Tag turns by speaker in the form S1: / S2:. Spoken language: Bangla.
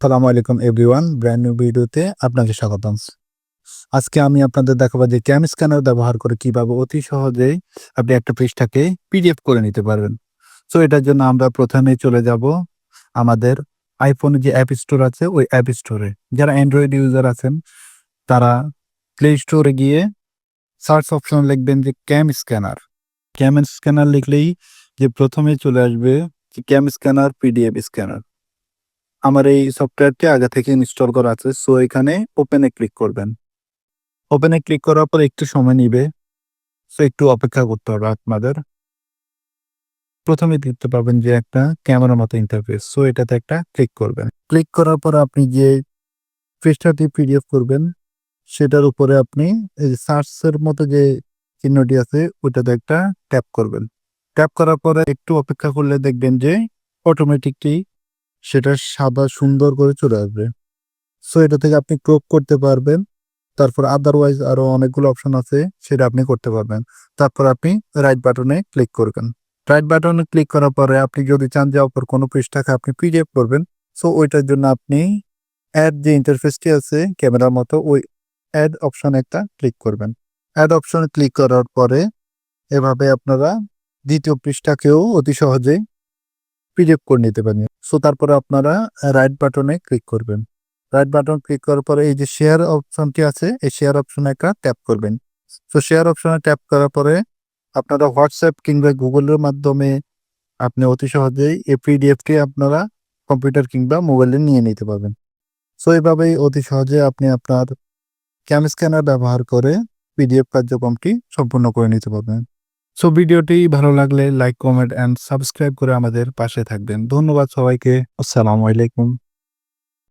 S1: সালামু আলাইকুম এভরিওয়ান, ব্র্যান্ড নিউ ভিডিওতে আপনাকে স্বাগতম। আজকে আমি আপনাদের দেখাবো যে ক্যাম স্ক্যানার ব্যবহার করে কীভাবে অতি সহজেই আপনি একটা পৃষ্ঠাকে পিডিএফ করে নিতে পারবেন। সো এটার জন্য আমরা প্রথমেই চলে যাব আমাদের আইফোনে যে অ্যাপ স্টোর আছে, ওই অ্যাপ স্টোরে যারা অ্যান্ড্রয়েড ইউজার আছেন, তারা প্লে স্টোরে গিয়ে সার্চ অপশন লিখবেন যে ক্যাম স্ক্যানার। ক্যাম স্ক্যানার লিখলেই যে প্রথমে চলে আসবে যে ক্যাম স্ক্যানার পিডিএফ স্ক্যানার। আমার এই সফটওয়্যারটি আগে থেকে ইনস্টল করা আছে সো এখানে ওপেনে ক্লিক করবেন। ওপেনে ক্লিক করার পর একটু সময় নিবে সো একটু অপেক্ষা করতে হবে আপনাদের। প্রথমে দেখতে পাবেন যে একটা ক্যামেরার মতো ইন্টারফেস সো এটাতে একটা ক্লিক করবেন। ক্লিক করার পর আপনি যে পৃষ্ঠাটি পিডিএফ করবেন, সেটার উপরে আপনি এই সার্চের মতো যে চিহ্নটি আছে, ওইটাতে একটা ট্যাপ করবেন। ট্যাপ করার পরে একটু অপেক্ষা করলে দেখবেন যে অটোমেটিকলি সেটা সাদা সুন্দর করে চলে আসবে। সো এটা থেকে আপনি ক্রপ করতে পারবেন। তারপর আদারওয়াইজ আরও অনেকগুলো অপশন আছে, সেটা আপনি করতে পারবেন। তারপর আপনি রাইট বাটনে ক্লিক করবেন। রাইট বাটনে ক্লিক করার পরে আপনি যদি চান যে অপর কোনো পৃষ্ঠাকে আপনি পিডিএফ করবেন সো ওইটার জন্য আপনি অ্যাড যে ইন্টারফেসটি আছে, ক্যামেরার মতো, ওই অ্যাড অপশন একটা ক্লিক করবেন। অ্যাড অপশনে ক্লিক করার পরে এভাবে আপনারা দ্বিতীয় পৃষ্ঠাকেও অতি সহজেই পিডিএফ করে নিতে পারেন সো তারপরে আপনারা রাইট বাটনে ক্লিক করবেন। রাইট বাটন ক্লিক করার পরে এই যে শেয়ার অপশনটি আছে, এই শেয়ার অপশনে একটা ট্যাপ করবেন। সো শেয়ার অপশনে ট্যাপ করার পরে আপনারা হোয়াটসঅ্যাপ কিংবা গুগলের মাধ্যমে আপনি অতি সহজেই এই পিডিএফটি আপনারা কম্পিউটার কিংবা মোবাইলে নিয়ে নিতে পারবেন। সো এভাবেই অতি সহজে আপনি আপনার ক্যাম স্ক্যানার ব্যবহার করে পিডিএফ কার্যক্রমটি সম্পূর্ণ করে নিতে পারবেন। সো ভিডিওটি ভালো লাগলে লাইক কমেন্ট অ্যান্ড সাবস্ক্রাইব করে আমাদের পাশে থাকবেন। ধন্যবাদ সবাইকে। আসসালামু আলাইকুম।